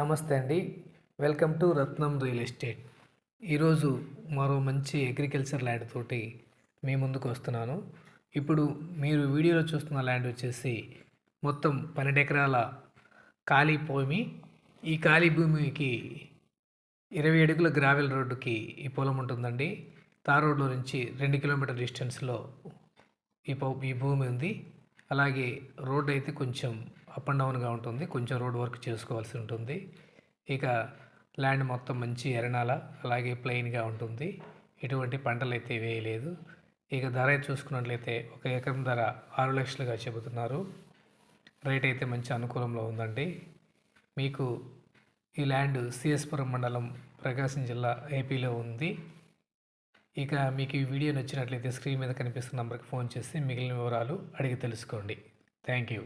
నమస్తే అండి. Welcome to Ratnam real estate. ఈరోజు మరో మంచి అగ్రికల్చర్ ల్యాండ్ తోటి మీ ముందుకు వస్తున్నాను. ఇప్పుడు మీరు వీడియోలో చూస్తున్న ల్యాండ్ వచ్చేసి మొత్తం పన్నెండు ఎకరాల ఖాళీ భూమి. ఈ ఖాళీ భూమికి ఇరవై అడుగుల గ్రావెల్ రోడ్డుకి ఈ పొలం ఉంటుందండి. తార్ రోడ్లో నుంచి రెండు కిలోమీటర్ డిస్టెన్స్లో ఈ ఈ భూమి ఉంది. అలాగే రోడ్ అయితే కొంచెం అప్ అండ్ డౌన్గా ఉంటుంది. కొంచెం రోడ్ వర్క్ చేసుకోవాల్సి ఉంటుంది. ఇక ల్యాండ్ మొత్తం మంచి ఎరణాల అలాగే ప్లెయిన్గా ఉంటుంది. ఎటువంటి పంటలు అయితే వేయలేదు. ఇక ధర చూసుకున్నట్లయితే ఒక ఎకరం ధర ఆరు లక్షలుగా చెబుతున్నారు. రేట్ అయితే మంచి అనుకూలంలో ఉందండి. మీకు ఈ ల్యాండ్ సిఎస్పురం మండలం ప్రకాశం జిల్లా ఏపీలో ఉంది. ఇక మీకు ఈ వీడియో నచ్చినట్లయితే స్క్రీన్ మీద కనిపిస్తున్న నంబర్కి ఫోన్ చేసి మిగిలిన వివరాలు అడిగి తెలుసుకోండి. Thank you